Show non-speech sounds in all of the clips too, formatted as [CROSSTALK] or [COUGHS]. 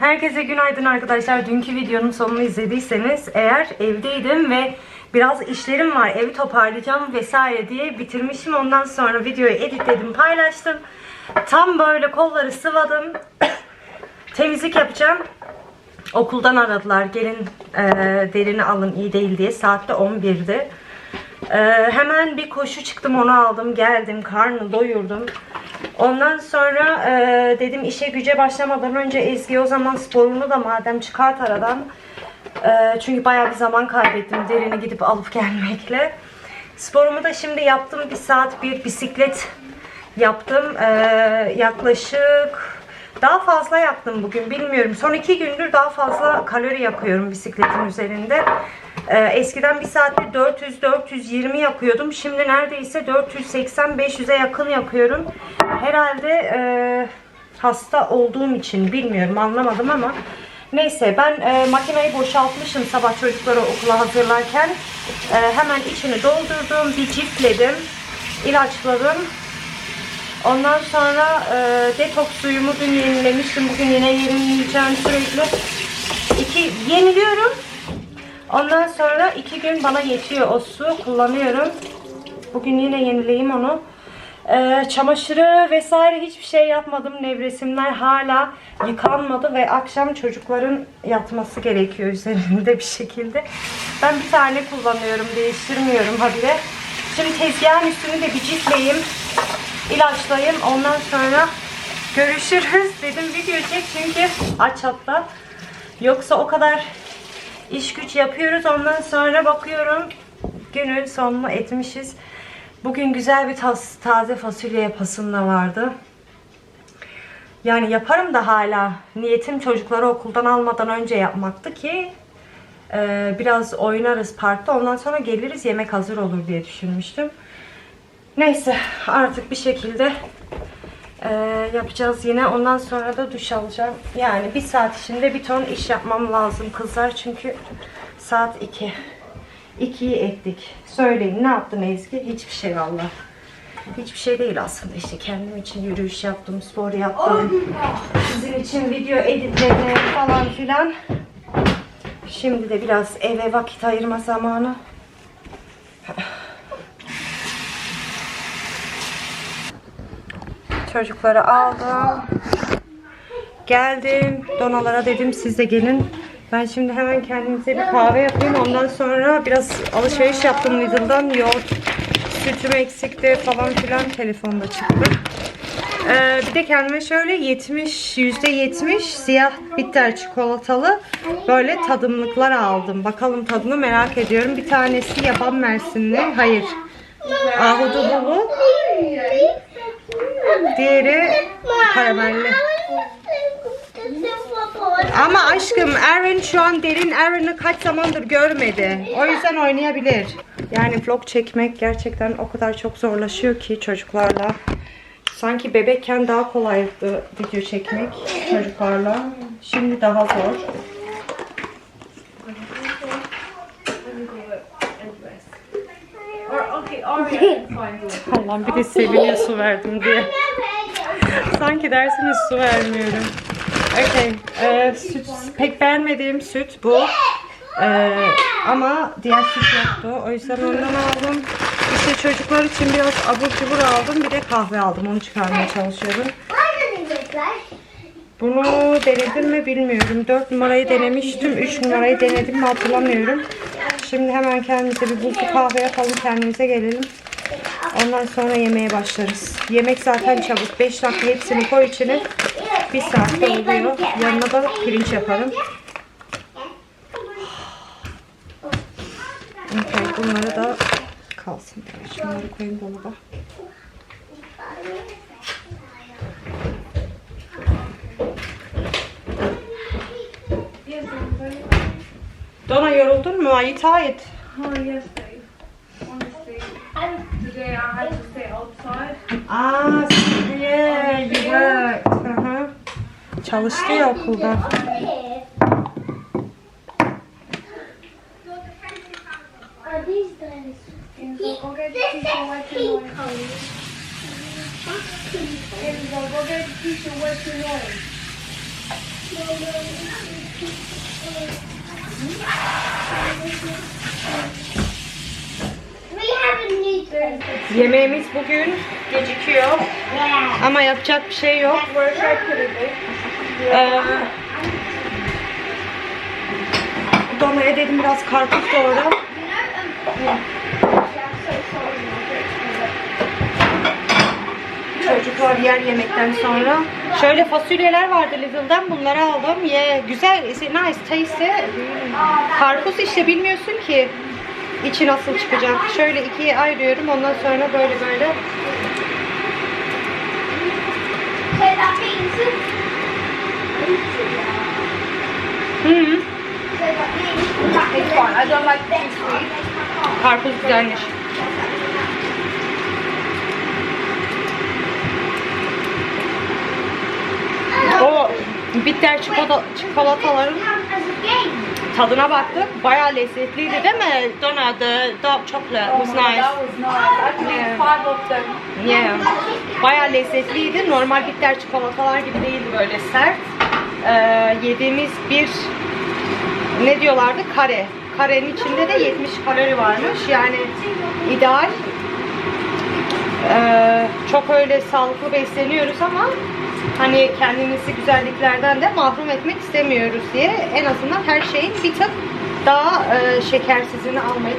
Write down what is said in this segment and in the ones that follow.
Herkese günaydın arkadaşlar. Dünkü videonun sonunu izlediyseniz eğer evdeydim ve biraz işlerim var, evi toparlayacağım vesaire diye bitirmişim. Ondan sonra videoyu editledim, paylaştım. Tam böyle kolları sıvadım. [COUGHS] Temizlik yapacağım. Okuldan aradılar. Gelin e, derini alın iyi değil diye. Saatte 11'di. E, hemen bir koşu çıktım onu aldım geldim karnı doyurdum. Ondan sonra e, dedim işe güce başlamadan önce Ezgi o zaman sporunu da madem çıkart aradan. E, çünkü bayağı bir zaman kaybettim derini gidip alıp [LAUGHS] gelmekle. Sporumu da şimdi yaptım. Bir saat bir bisiklet yaptım. E, yaklaşık daha fazla yaptım bugün bilmiyorum. Son iki gündür daha fazla kalori yakıyorum bisikletin üzerinde. Ee, eskiden bir saatte 400-420 yakıyordum. Şimdi neredeyse 480-500'e yakın yakıyorum. Herhalde e, hasta olduğum için bilmiyorum anlamadım ama. Neyse ben e, makineyi boşaltmışım sabah çocukları okula hazırlarken. E, hemen içini doldurdum, bir çiftledim, ilaçladım. Ondan sonra e, detoks suyumu dün yenilemiştim. Bugün yine yenileyeceğim sürekli. İki, yeniliyorum. Ondan sonra iki gün bana yetiyor o su. Kullanıyorum. Bugün yine yenileyim onu. E, çamaşırı vesaire hiçbir şey yapmadım. Nevresimler hala yıkanmadı ve akşam çocukların yatması gerekiyor üzerinde bir şekilde. Ben bir tane kullanıyorum. Değiştirmiyorum habire. Şimdi tezgahın üstünü de bir ciltleyeyim ilaçlayayım. Ondan sonra görüşürüz dedim video çek çünkü aç hatta. Yoksa o kadar iş güç yapıyoruz. Ondan sonra bakıyorum günün sonunu etmişiz. Bugün güzel bir tas, taze fasulye yapasım da vardı. Yani yaparım da hala. Niyetim çocukları okuldan almadan önce yapmaktı ki e, biraz oynarız parkta. Ondan sonra geliriz yemek hazır olur diye düşünmüştüm. Neyse artık bir şekilde e, yapacağız yine. Ondan sonra da duş alacağım. Yani bir saat içinde bir ton iş yapmam lazım kızlar. Çünkü saat 2. 2'yi ettik. Söyleyin ne yaptın Ezgi? Hiçbir şey valla. Hiçbir şey değil aslında işte kendim için yürüyüş yaptım, spor yaptım. Sizin için video editledim falan filan. Şimdi de biraz eve vakit ayırma zamanı. Çocukları aldım. Geldim. Donalara dedim siz de gelin. Ben şimdi hemen kendimize bir kahve yapayım. Ondan sonra biraz alışveriş yaptım Lidl'dan. Yoğurt, sütüm eksikti falan filan. Telefonda çıktı. Ee, bir de kendime şöyle 70, %70 siyah bitter çikolatalı böyle tadımlıklar aldım. Bakalım tadını merak ediyorum. Bir tanesi yaban mersinli. Hayır. Ahududulu. Diğeri karamelli. Ama aşkım Aaron şu an derin Aaron'ı kaç zamandır görmedi. O yüzden oynayabilir. Yani vlog çekmek gerçekten o kadar çok zorlaşıyor ki çocuklarla. Sanki bebekken daha kolaydı video çekmek çocuklarla. Şimdi daha zor. Allah'ım bir de Selin'e su verdim diye. Sanki dersine su vermiyorum. Okay. Ee, süt, pek beğenmediğim süt bu. Ee, ama diğer süt yoktu. O yüzden ondan aldım. İşte çocuklar için biraz abur cubur aldım. Bir de kahve aldım. Onu çıkarmaya çalışıyorum. Bunu denedim mi bilmiyorum. 4 numarayı denemiştim. 3 numarayı denedim mi hatırlamıyorum. Şimdi hemen kendimize bir buzlu kahve yapalım. Kendimize gelelim. Ondan sonra yemeğe başlarız. Yemek zaten çabuk. 5 dakika hepsini koy içine. 1 saatte oluyor. Yanına da pirinç yaparım. Okay, bunları da kalsın. Şunları koyayım dolaba. Dona yoruldun mu? Are you tired? Oh yes, babe. Honestly, today I had to stay outside. Aa, yeah, you worked. Hı hı. Çalıştı ya okulda. Are these dinosaurs? Enzo, go get the teacher what you know. Enzo, go get the teacher what you know. Yemeğimiz bugün gecikiyor Yeah. ama yapacak bir şey yok. Ee, Dona'ya dedim biraz karpuz doğra. Çocuklar yer yemekten sonra. Şöyle fasulyeler vardı Lidl'dan bunları aldım. Ye, güzel, is it nice, tasty. Karpuz işte bilmiyorsun ki içi nasıl çıkacak. Şöyle ikiye ayırıyorum ondan sonra böyle böyle. So that means. Hı -hı. So that means. That It's fine. I don't like too sweet. Karpuz güzelmiş. O bitter çikolata, çikolataların tadına baktık. Bayağı lezzetliydi değil mi? Donna, the dark chocolate was nice. That was nice. I Yeah. eat five of them. Yeah. Bayağı lezzetliydi. Normal bitter çikolatalar gibi değildi böyle sert. Ee, yediğimiz bir ne diyorlardı? Kare. Karenin içinde de 70 kalori varmış. Yani ideal. Ee, çok öyle sağlıklı besleniyoruz ama hani kendimizi güzelliklerden de mahrum etmek istemiyoruz diye en azından her şeyin bir tık daha e, şekersizini almayı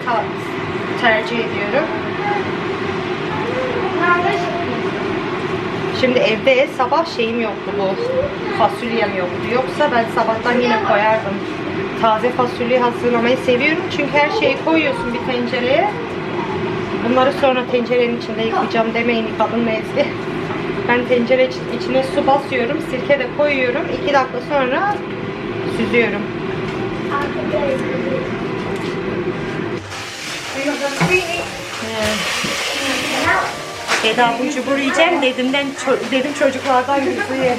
tercih ediyorum. Şimdi evde sabah şeyim yoktu bu. Fasulyem yoktu. Yoksa ben sabahtan yine koyardım. Taze fasulye hazırlamayı seviyorum. Çünkü her şeyi koyuyorsun bir tencereye. Bunları sonra tencerenin içinde yıkayacağım demeyin kadın nezli. Ben tencere iç- içine su basıyorum, sirke de koyuyorum. 2 dakika sonra süzüyorum. Eda bu cubur yiyeceğim dedim ben ço- dedim çocuklardan yüzü yerim.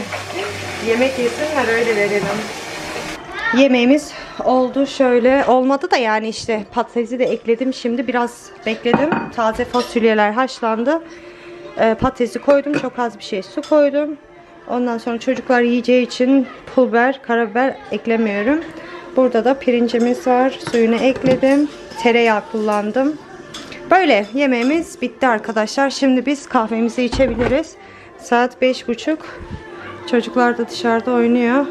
Yemek yesinler öyle verelim. Yemeğimiz oldu şöyle olmadı da yani işte patatesi de ekledim şimdi biraz bekledim. Taze fasulyeler haşlandı. Ee, patatesi koydum çok az bir şey su koydum. Ondan sonra çocuklar yiyeceği için pul biber, karabiber eklemiyorum. Burada da pirincimiz var. Suyunu ekledim. Tereyağı kullandım. Böyle yemeğimiz bitti arkadaşlar. Şimdi biz kahvemizi içebiliriz. Saat beş buçuk. Çocuklar da dışarıda oynuyor.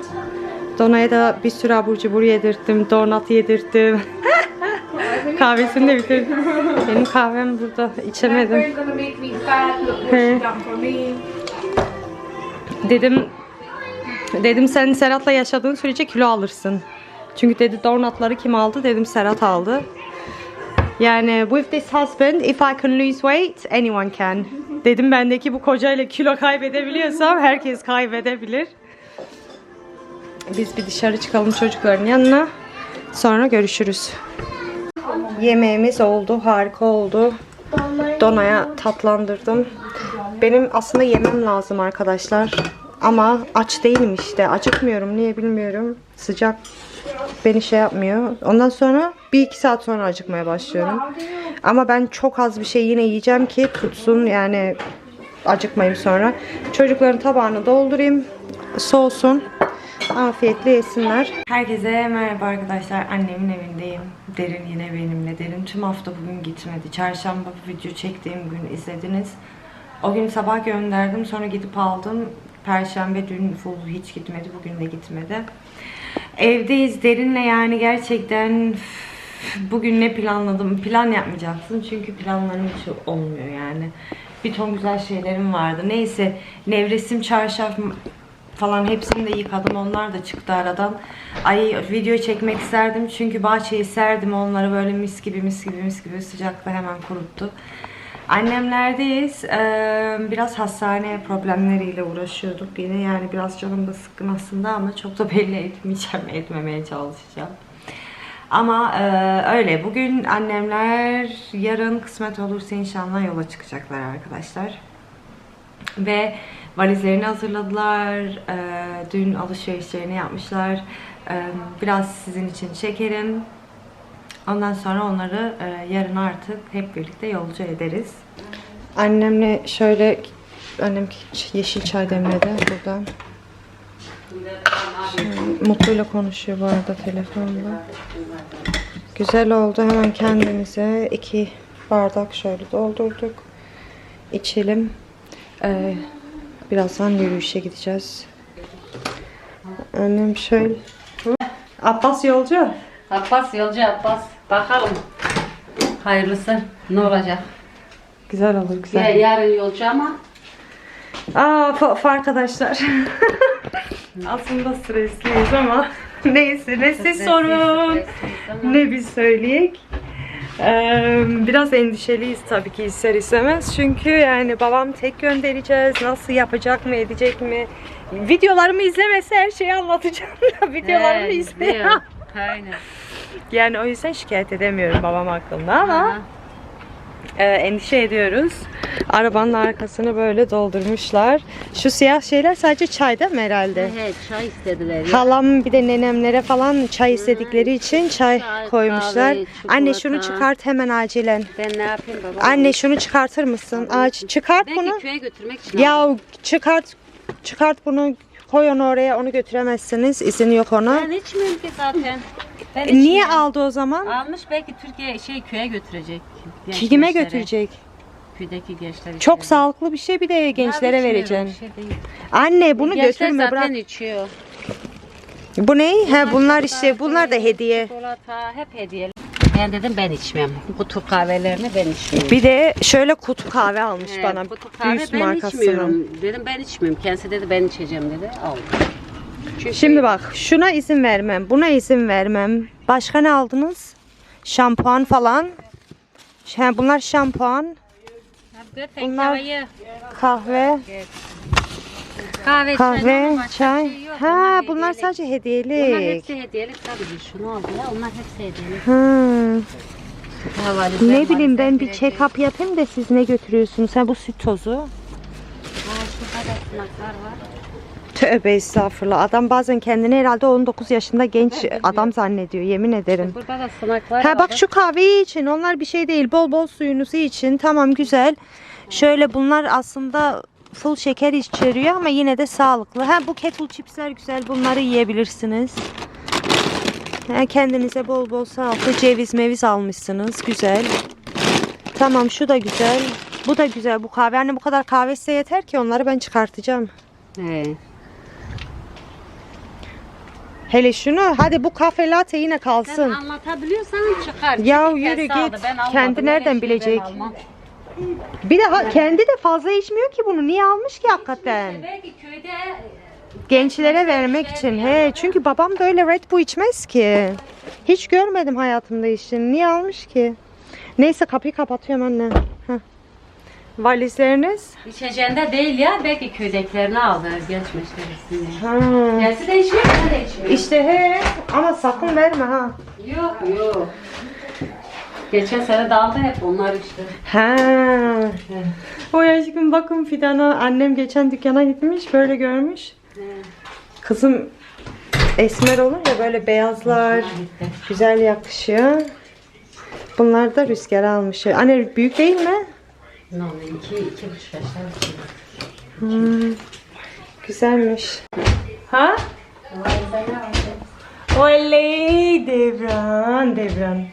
Dona'ya da bir sürü abur cubur yedirttim. Donat yedirttim. [LAUGHS] Kahvesini de bitirdim. Benim kahvem burada. İçemedim. Dedim dedim sen Serhat'la yaşadığın sürece kilo alırsın. Çünkü dedi donatları kim aldı? Dedim Serhat aldı. Yani with this husband if I can lose weight anyone can. Dedim bendeki bu kocayla kilo kaybedebiliyorsam herkes kaybedebilir. Biz bir dışarı çıkalım çocukların yanına. Sonra görüşürüz. Yemeğimiz oldu. Harika oldu. Dona'ya tatlandırdım. Benim aslında yemem lazım arkadaşlar. Ama aç değilim işte. Acıkmıyorum. Niye bilmiyorum. Sıcak beni şey yapmıyor. Ondan sonra bir iki saat sonra acıkmaya başlıyorum. Ama ben çok az bir şey yine yiyeceğim ki tutsun yani acıkmayayım sonra. Çocukların tabağını doldurayım. Soğusun. Afiyetle yesinler. Herkese merhaba arkadaşlar. Annemin evindeyim. Derin yine benimle. Derin tüm hafta bugün gitmedi. Çarşamba video çektiğim gün izlediniz. O gün sabah gönderdim. Sonra gidip aldım. Perşembe dün full hiç gitmedi. Bugün de gitmedi. Evdeyiz Derin'le yani gerçekten bugün ne planladım? Plan yapmayacaksın. Çünkü planlarım hiç olmuyor yani. Bir ton güzel şeylerim vardı. Neyse nevresim, çarşaf falan hepsini de yıkadım. Onlar da çıktı aradan. Ay video çekmek isterdim çünkü bahçeyi serdim onları böyle mis gibi mis gibi mis gibi sıcakta hemen kuruttu. Annemlerdeyiz. Ee, biraz hastane problemleriyle uğraşıyorduk yine. Yani biraz canım da sıkkın aslında ama çok da belli etmeyeceğim, etmemeye çalışacağım. Ama e, öyle. Bugün annemler yarın kısmet olursa inşallah yola çıkacaklar arkadaşlar. Ve valizlerini hazırladılar. Ee, dün alışverişlerini yapmışlar. Ee, biraz sizin için çekerim. Ondan sonra onları e, yarın artık hep birlikte yolcu ederiz. Annemle şöyle annem yeşil çay demledi buradan. Mutlu'yla konuşuyor bu arada telefonda. Güzel oldu. Hemen kendimize iki bardak şöyle doldurduk. İçelim. Ee, birazdan yürüyüşe gideceğiz. Annem şöyle. Abbas yolcu. Abbas yolcu Abbas. Bakalım. Hayırlısı ne olacak? Güzel olur Ya, güzel. yarın yolcu ama Aa fa- arkadaşlar. Aslında stresliyiz ama [LAUGHS] neyse ne siz sorun. Ne biz söyleyek. Biraz endişeliyiz tabii ki ister istemez. Çünkü yani babam tek göndereceğiz. Nasıl yapacak mı edecek mi? Videolarımı izlemese her şeyi anlatacağım. Videolarımı He, izliyor. Aynen. Yani o yüzden şikayet edemiyorum babam hakkında ama Aha. E, endişe ediyoruz. Arabanın arkasını böyle doldurmuşlar. Şu siyah şeyler sadece çay değil mi herhalde? He, çay istediler. ya. Halam bir de nenemlere falan çay istedikleri için çay Çay, koymuşlar. kahve, Anne şunu çıkart hemen acilen. Ben ne yapayım baba? Anne şunu çıkartır mısın? Aç çıkart Belki bunu. köye götürmek için. Ya çıkart çıkart bunu koy onu oraya onu götüremezsiniz. İzin yok ona. Ben içmiyorum ki zaten. Ben E, Niye içmiyorum. aldı o zaman? Almış belki Türkiye şey köye götürecek. genç Kime gençlere. götürecek? Köydeki gençler. Çok sağlıklı bir şey bir de gençlere Ya, vereceksin. şey. Anne bunu götürme zaten bırak. içiyor. Bu ne? He bunlar işte bunlar da hediye. Çikolata hep hediye. Ben dedim ben içmem. Kutu kahvelerini ben içmiyorum. Bir de şöyle kutu kahve almış bana. kutu kahve Üst ben markasının. içmiyorum. Dedim ben içmiyorum. Kendisi dedi ben içeceğim dedi. Aldım. Çünkü Şimdi bak şuna izin vermem. Buna izin vermem. Başka ne aldınız? Şampuan falan. He, bunlar şampuan, Bunlar... Bunlar- Kahve, kahve, kahve, çay. çay. şey yok. Ha bunlar hediyelik. sadece Bunlar hediyelik. hepsi hediyelik tabii. Şunu aldı ya. Onlar hepsi hediyelik. Ha. Ha, valizler, Ne bileyim ben bir girecek. check-up yapayım da siz ne götürüyorsunuz? Ha bu süt tozu. Ha, da sınaklar var. Tövbe estağfurullah. Adam bazen kendini herhalde 19 yaşında genç adam zannediyor yemin ederim. Burada da sınaklar Ha bak şu kahveyi için onlar bir şey değil. Bol bol suyunuzu için tamam güzel. Şöyle bunlar aslında full şeker içeriyor ama yine de sağlıklı. Ha bu kettle chipsler güzel. Bunları yiyebilirsiniz. Ha, kendinize bol bol sağlıklı ceviz meviz almışsınız. Güzel. Tamam şu da güzel. Bu da güzel. Bu kahve hani bu kadar kahve size yeter ki onları ben çıkartacağım. He. Hele şunu hadi bu kafe latte yine Sen kalsın. anlatabiliyorsan çıkar. Ya Çünkü yürü aldı, git. ben almadım. Kendi Öyle nereden ben bilecek? almam. Bir de ha- kendi de fazla içmiyor ki bunu. Niye almış ki hakikaten? Belki köyde Gençlere vermek için. He, çünkü babam da öyle Red Bull içmez ki. Hiç görmedim hayatımda içtiğini. Niye almış ki? Neyse kapıyı kapatıyorum anne. Valizleriniz? içeceğinde değil ya belki köydekilerini aldı genç meşterisini. Ha. Kendisi de içmiyor ben de. İşte he ama sakın verme ha. Yok yok. Geçen sene de aldı hep onlar işte. Ha. O aşkım bakın Fidan'a annem geçen dükkana gitmiş böyle görmüş. Kızım esmer olunca böyle beyazlar güzel yakışıyor. Bunlar da rüzgar almış. Anne büyük değil mi? Hmm, güzelmiş. Ha? Oley Devran, Devran.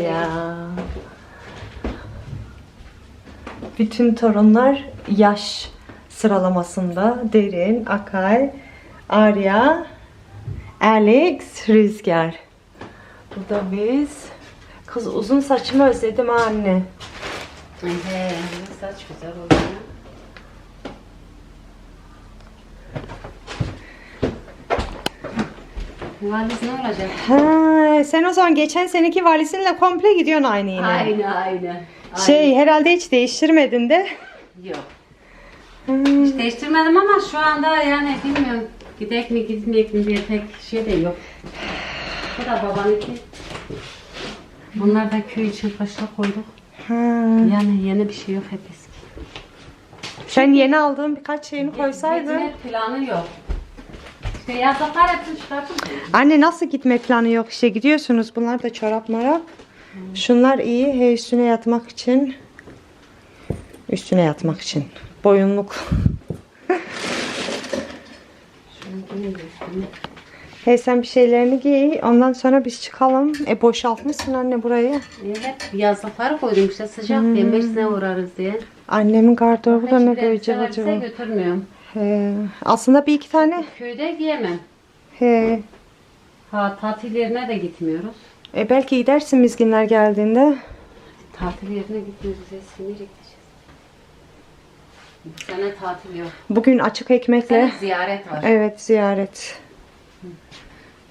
Ya. Bütün torunlar yaş sıralamasında Derin, Akay, Arya, Alex, Rüzgar. Burada biz. Kız uzun saçımı özledim ha anne. He, saç güzel oldu. Valiz ne olacak? Ha, sen o zaman geçen seneki valizinle komple gidiyorsun aynı yine. Aynı aynı. Şey herhalde hiç değiştirmedin de. Yok. Hmm. Hiç değiştirmedim ama şu anda yani bilmiyorum. Gidek mi gitmeyek mi diye pek şey de yok. Bu da babanınki. Bunlar da köy için başta koyduk. Ha. Yani yeni bir şey yok hep eski. Sen yeni aldığın birkaç şeyini koysaydın. Gitme planı yok. İşte yazlıklar hepsini çıkartın. Anne nasıl gitme planı yok işte gidiyorsunuz. Bunlar da çorap marap. Şunlar iyi he üstüne yatmak için. Üstüne yatmak için. Boyunluk. Şunu üstüne. Hey sen bir şeylerini giy. Ondan sonra biz çıkalım. E boşaltmışsın anne burayı. Evet yazlıkları koydum işte sıcak diye beşine uğrarız diye. Annemin gardırobu da ne elbise acaba? götürmüyorum. He. Aslında bir iki tane. Köyde giyemem. He. Ha tatil yerine de gitmiyoruz. E belki gidersin mizginler geldiğinde. Tatil yerine gitmiyoruz. Gideceğiz. Bu sene tatil yok. Bugün açık Bu ekmekle. sene ziyaret var. Evet ziyaret.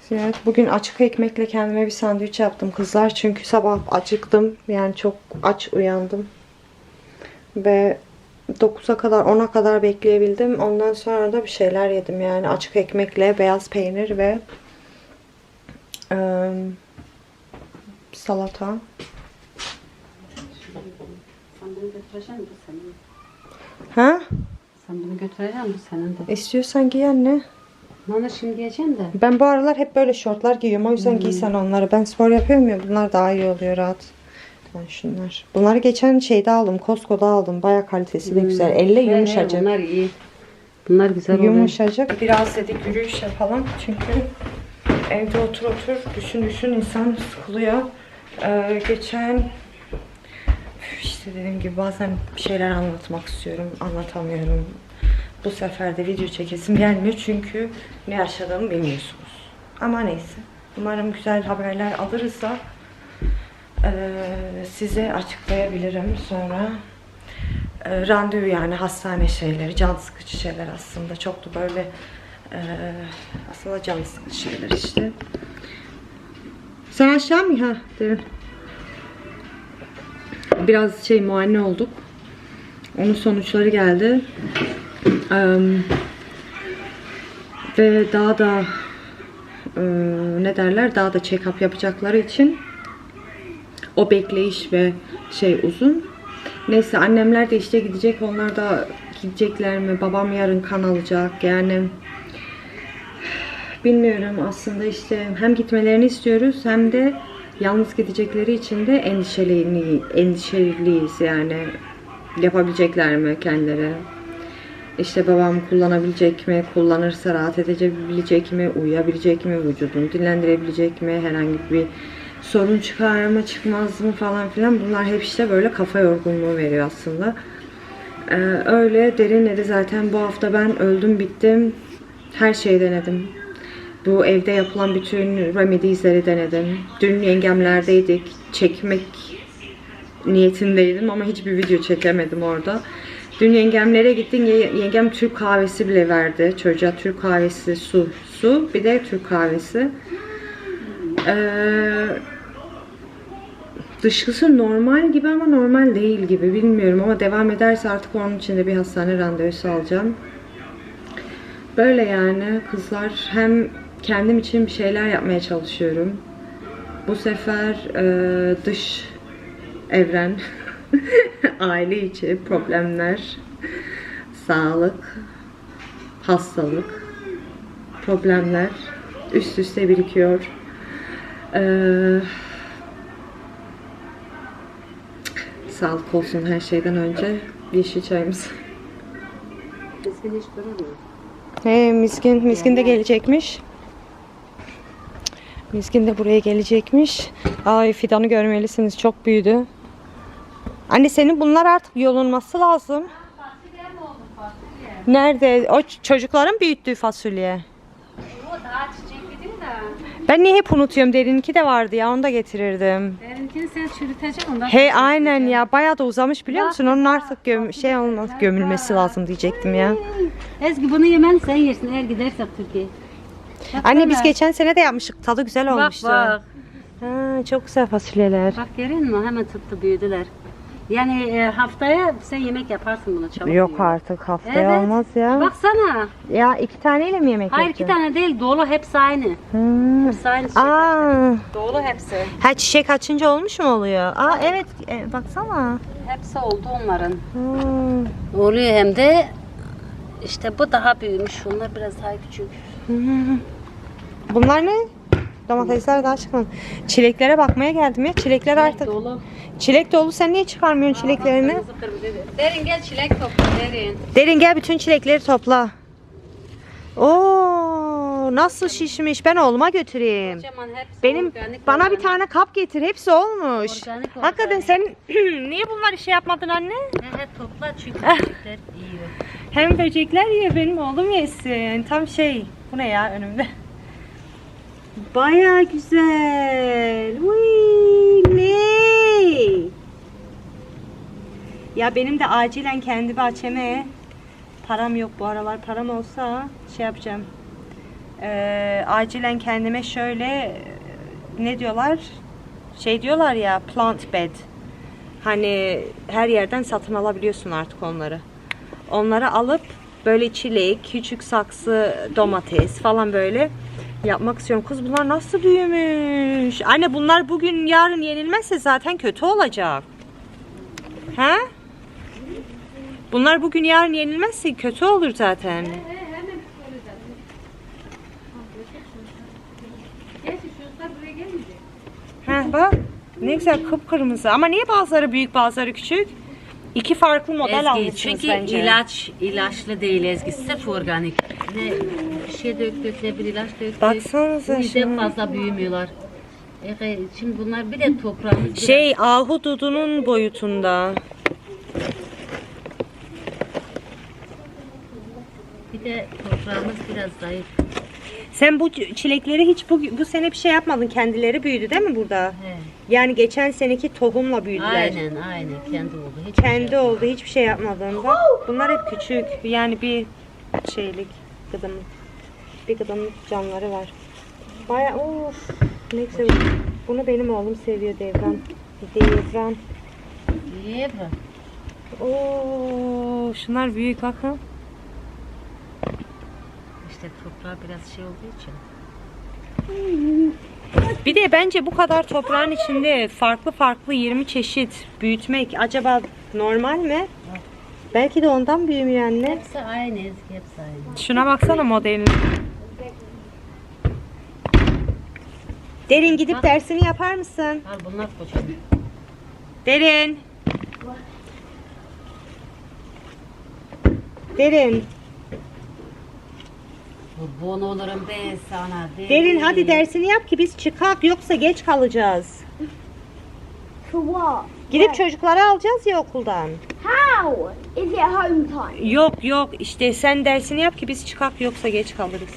Ziyaret. Bugün açık ekmekle kendime bir sandviç yaptım kızlar. Çünkü sabah acıktım. Yani çok aç uyandım. Ve 9'a kadar 10'a kadar bekleyebildim. Ondan sonra da bir şeyler yedim. Yani açık ekmekle beyaz peynir ve eee, salata. Ha? Sen bunu götürecek misin senin de? İstiyorsan giy anne. Bana şimdi giyeceksin de. Ben bu aralar hep böyle şortlar giyiyorum. O yüzden giysen onları. Ben spor yapıyorum ya. Bunlar daha iyi oluyor rahat. Ben şunlar. Bunları geçen şeyde aldım. Costco'da aldım. Baya kalitesi de güzel. Elle He, he, yumuşacık. Bunlar iyi. Bunlar güzel oluyor. Yumuşacık. Biraz dedik yürüyüş yapalım. Çünkü evde otur otur düşün düşün insan sıkılıyor. Ee, geçen işte dediğim gibi bazen bir şeyler anlatmak istiyorum. Anlatamıyorum. Bu sefer de video çekesim gelmiyor çünkü ne yaşadığımı bilmiyorsunuz. Ama neyse. Umarım güzel haberler alırız eee, size açıklayabilirim sonra. Eee, randevu yani hastane şeyleri, can sıkıcı şeyler aslında. Çok da böyle eee, aslında can sıkıcı şeyler işte. Sen aşağı mı? Ha, derim. Biraz şey muayene olduk. Onun sonuçları geldi. Eee, ve daha da eee, ne derler daha da check-up yapacakları için o bekleyiş ve şey uzun. Neyse annemler de işte gidecek. Onlar da gidecekler mi? Babam yarın kan alacak. Yani bilmiyorum aslında işte hem gitmelerini istiyoruz hem de yalnız gidecekleri için de endişeli, endişeliyiz yani yapabilecekler mi kendileri? İşte babam kullanabilecek mi? Kullanırsa rahat edebilecek mi? Uyuyabilecek mi? Vücudunu dinlendirebilecek mi? Herhangi bir sorun çıkar mı? Çıkmaz mı? Falan filan. Bunlar hep işte böyle kafa yorgunluğu veriyor aslında. Ee, öyle derinleri zaten bu hafta ben öldüm bittim. Her şeyi denedim. Bu evde yapılan bütün remediesleri denedim. Dün yengemlerdeydik. Çekmek niyetindeydim ama hiçbir video çekemedim orada. Dün yengemlere gittim. Ye- Yengem Türk kahvesi bile verdi. Çocuğa Türk kahvesi, su, su bir de Türk kahvesi. Ee, dışkısı normal gibi ama normal değil gibi bilmiyorum ama devam ederse artık onun için de bir hastane randevusu alacağım. Böyle yani kızlar hem kendim için bir şeyler yapmaya çalışıyorum. Bu sefer e, dış evren, [LAUGHS] [LAUGHS] aile içi problemler, sağlık, hastalık, problemler üst üste birikiyor. Ee, sağlık olsun her şeyden önce. Yeşil çayımız. Eski hiç durmuyor. He, Miskin, Miskin de gelecekmiş. Miskin de buraya gelecekmiş. Ay fidanı görmelisiniz. Çok büyüdü. Anne senin bunlar artık yolunması lazım. Nerede? O ç- çocukların büyüttüğü fasulye. O daha çiçekli değil de. Ben niye hep unutuyorum? Derinki de vardı ya onu da getirirdim. Benimkini sen çürüteceksin ondan. He aynen ya bayağı da uzamış biliyor musun? Onun artık göm şey olmaz gömülmesi lazım diyecektim ya. Ezgi bunu yemen sen yersin eğer gidersek Türkiye. Anne biz geçen sene de yapmıştık. Tadı güzel Bak olmuştu. bak. Ha, çok güzel fasulyeler. Bak görüyor musun? Hemen tuttu büyüdüler. Yani e, haftaya sen yemek yaparsın bunu çabuk. Yok yiyor. artık haftaya Evet. olmaz ya. Baksana. Ya iki taneyle mi yemek Hayır iki tane değil dolu hepsi aynı. Hmm. Hepsi aynı çiçek. Aa, Dolu hepsi. ha çiçek açınca olmuş mu oluyor? Aa evet e, baksana. Hepsi oldu onların. Hmm. Oluyor hem de işte bu daha büyümüş. Onlar biraz daha küçük. Bunlar ne? Domatesler daha çıkmadı. Çileklere bakmaya geldim ya. Çilekler artık. Dolu. Çilek dolu. Sen niye çıkarmıyorsun çileklerini? Derin gel çilek topla derin. Derin gel bütün çilekleri topla. Oo, nasıl şişmiş? Ben oğluma götüreyim. Kocaman hepsi Benim organik, bana bir organik. tane kap getir. Hepsi olmuş. Organik, Hakikaten organik. sen [CLEARS THROAT] niye bunları şey yapmadın anne? He he topla çünkü çiçekler yiyor. Hem böcekler yiyor benim oğlum yesin. Tam şey. Bu ne ya önümde? Baya güzel. Uy, ne? Ya benim de acilen kendi bahçeme param yok bu aralar. Param olsa şey yapacağım. Ee, acilen kendime şöyle ne diyorlar? Şey diyorlar ya plant bed. Hani her yerden satın alabiliyorsun artık onları. Onları alıp böyle çilek, küçük saksı domates falan böyle yapmak istiyorum. Kız bunlar nasıl büyümüş? Anne bunlar bugün yarın yenilmezse zaten kötü olacak. He? Bunlar bugün yarın yenilmezse kötü olur zaten. He bak. Ne güzel kıpkırmızı. Ama niye bazıları büyük bazıları küçük? İki farklı model Ezgi almışsınız çünkü bence. ilaç ilaçlı değil Ezgi sırf organik. Ne bir şey döktük ne bir ilaç döktük. Baksanıza Bu yüzden şuna. fazla büyümüyorlar. E, şimdi bunlar bir de biraz- Şey ahududunun boyutunda. bir de toprağımız biraz zayıf. Sen bu çilekleri hiç bu, bu sene bir şey yapmadın. Kendileri büyüdü değil mi burada? He. Yani geçen seneki tohumla büyüdüler. Aynen aynen kendi oldu. Hiç Kendi oldu. Hiçbir şey yapmadın. Bak bunlar hep küçük. Yani bir şeylik gıdımlık. Bir gıdımlık canları var. Baya of ne güzel. Bunu benim oğlum seviyor Devran. Devran. Bak. Oo, şunlar büyük bakın. İşte toprağı biraz şey olduğu için. Bir de bence bu kadar toprağın içinde farklı farklı 20 çeşit büyütmek acaba normal mi? Belki de ondan büyümüyor anne. Hepsi aynı Ezgi hepsi aynı. Şuna baksana modelin. Derin gidip dersini yapar mısın? Al bunlar kocaman. Derin. Derin. Kurban olurum ben sana. Derin hadi dersini yap ki biz çıkak yoksa geç kalacağız. What? Gidip çocukları alacağız ya okuldan. How? Is it home time? Yok yok işte sen dersini yap ki biz çıkak yoksa geç kalırız.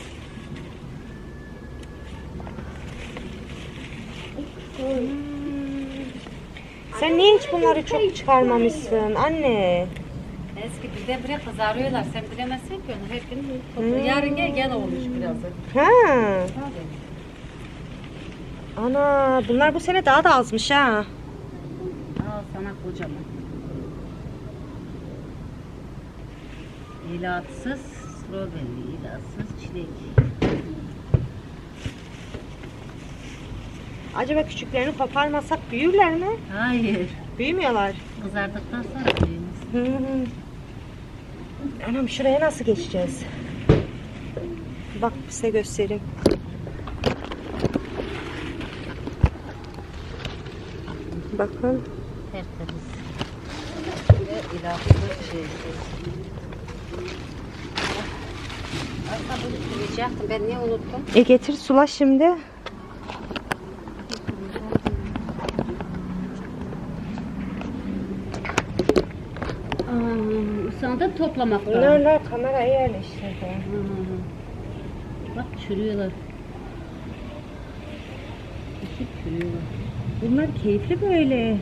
Sen niye hiç bunları çok çıkarmamışsın anne? Eski bizde buraya kızarıyorlar. Sen bilemezsin ki onu. Her gün topla. Yarın gel gene olmuş birazı. Ha. Ana bunlar bu sene daha da azmış ha. Al sana kocaman. İlaçsız strawberry, ilaçsız çilek. Acaba küçüklerini koparmasak büyürler mi? Hayır. Büyümüyorlar. Kızardıktan sonra büyümüş. Hı hı. Anam şuraya nasıl geçeceğiz? Bak size göstereyim. Bakın. Tertemiz. Ve ilaçsız şey. Aslında bunu sulayacaktım. Ben niye unuttum? E getir sula şimdi. Aa, sana da toplamak lazım. Nerede kamerayı yerleştirdi. Hmm. Bak çürüyorlar. İki çürüyorlar. Bunlar keyifli böyle.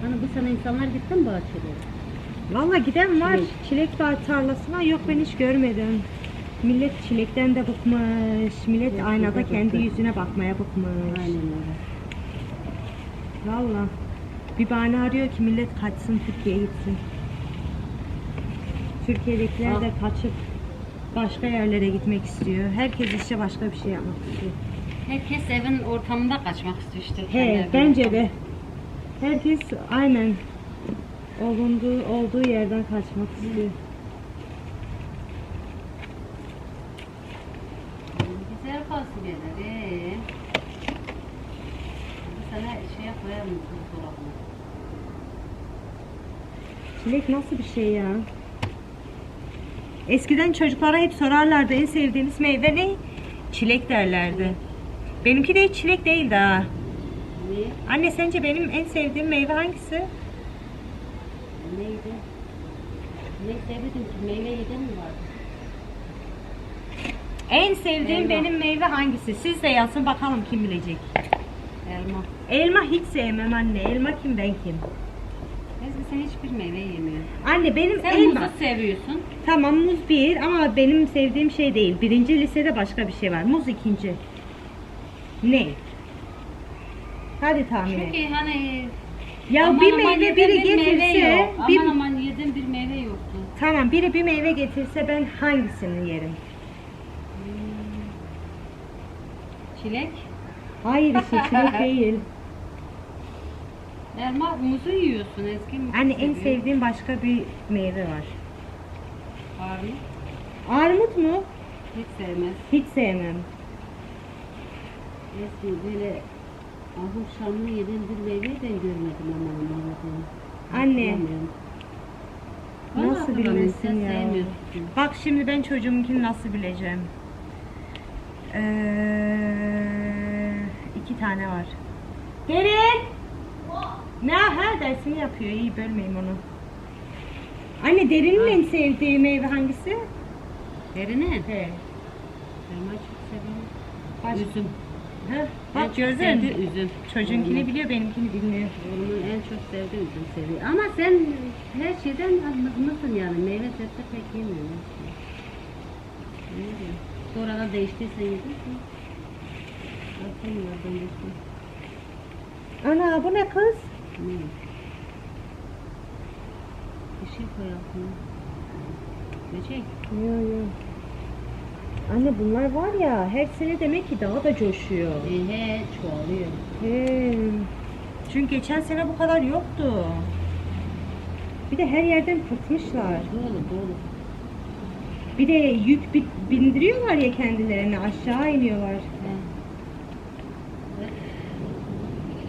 Hani bu sene insanlar gitti mi bahçede? Valla giden var. Çilek var tarlasına. Yok ben hiç görmedim. Millet çilekten de bıkmış. Millet aynada kendi yüzüne bakmaya bıkmış. Aynen öyle. Valla. Bir bahane arıyor ki millet kaçsın Türkiye'ye gitsin. Türkiye'dekiler de kaçıp başka yerlere gitmek istiyor. Herkes işte başka bir şey yapmak istiyor. Herkes evin ortamında kaçmak istiyor işte. He, bence de. Herkes aynen olunduğu olduğu yerden kaçmak istiyor. Çilek nasıl bir şey ya? Eskiden çocuklara hep sorarlardı en sevdiğiniz meyve ne? Çilek derlerdi. Benimki de hiç çilek değildi ha. Niye? Anne sence benim en sevdiğim meyve hangisi? Neydi? Ne sevdin ki? Meyve yedin mi vardı? En sevdiğim Elma. benim meyve hangisi? Siz de yazın bakalım kim bilecek. Elma. Elma hiç sevmem anne. Elma kim ben kim? Ezgi sen hiçbir meyve yemiyorsun. Anne benim Sen elma. muzu seviyorsun. Tamam muz bir ama benim sevdiğim şey değil. Birinci lisede başka bir şey var. Muz ikinci. Ne? Hadi tahmin et. Çünkü hani Ya aman bir aman meyve yediğin biri bir meyve getirse, yok. bir, Aman aman yediğin bir meyve yoktu. tamam biri bir meyve getirse ben hangisini yerim? Çilek. Hayır işte çilek [LAUGHS] değil. Elma muzu yiyorsun Ezgi. Anne en sevdiğim başka bir meyve var. Armut Armut mu? hiç sevmez. Hiç sevmem. Ezgi böyle ahım şamlı yediğin bir meyveyi ben görmedim aman aman yediğin. Anne. Hatırlamıyorum. Nasıl hatırlamıyorum, bilmesin ya? sevmiyorsun. Bak şimdi ben çocuğumunkini nasıl bileceğim? Ee, iki tane var. Derin! Ne ha dersini yapıyor. İyi bölmeyeyim onu. Anne derinin en sevdiği meyve hangisi? Derini. He. Elma çok seviyorum. Baş... Üzüm. Ha, En bak çok gördün. sevdiği üzüm. Çocuğunkini biliyor benimkini bilmiyor. Oğlumun en çok sevdiği üzüm seviyor. Ama sen her şeyden mızmızsın yani. Meyve sebze pek yemiyorsun. Ne bileyim. Sonradan değiştiysen yedin mi? Aklım var dönüştüm. Ana bu ne kız? Ne? Bir şey koy altına. Böcek. Yok yok. Anne bunlar var ya her sene demek ki daha da coşuyor. E, he çoğalıyor. He. Çünkü geçen sene bu kadar yoktu. Bir de her yerden tutmuşlar. Dolu dolu. Bir de yük bi- bindiriyorlar ya kendilerine aşağı iniyorlar. He.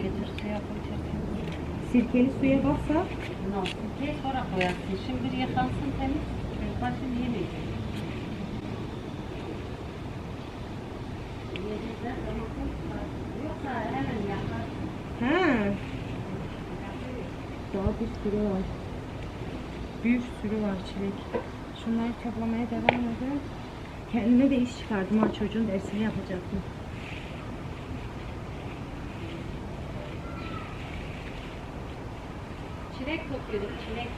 Getir suya koyacaksın. Sirkeli suya baksa Ne olsun? Şey sonra koyarsın. Şimdi bir yıkansın temiz. Şimdi yemeyecek. Yiyecekler ama. Yoksa hemen yakar. ha. Daha bir sürü var. Büyük sürü var çilek. Şunları toplamaya devam edin. Kendime de iş çıkardım ha çocuğun dersini yapacaktım. Çilek topluyoruz çilek.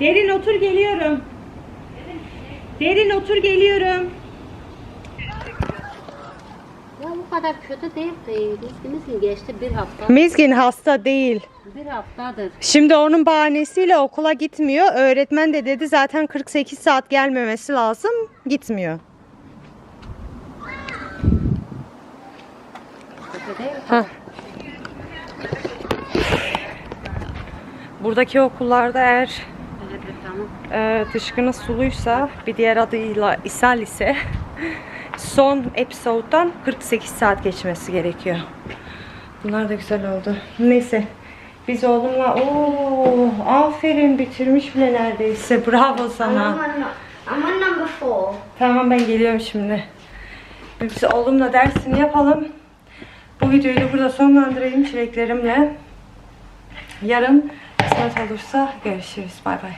Derin otur geliyorum. Derin otur geliyorum. Ya bu kadar kötü değil ki. Miskimiz geçti bir hafta. Mizgin hasta değil. Bir haftadır. Şimdi onun bahanesiyle okula gitmiyor. Öğretmen de dedi zaten 48 saat gelmemesi lazım. Gitmiyor. Kötü değil. Heh. Buradaki okullarda eğer e, dışkını suluysa bir diğer adıyla ishal ise son episode'dan 48 saat geçmesi gerekiyor. Bunlar da güzel oldu. Neyse. Biz oğlumla ooo aferin bitirmiş bile neredeyse. Bravo sana. on number four. Tamam ben geliyorum şimdi. Biz oğlumla dersini yapalım. Bu videoyu da burada sonlandırayım çileklerimle. Yarın kısmet olursa görüşürüz. Bay bay.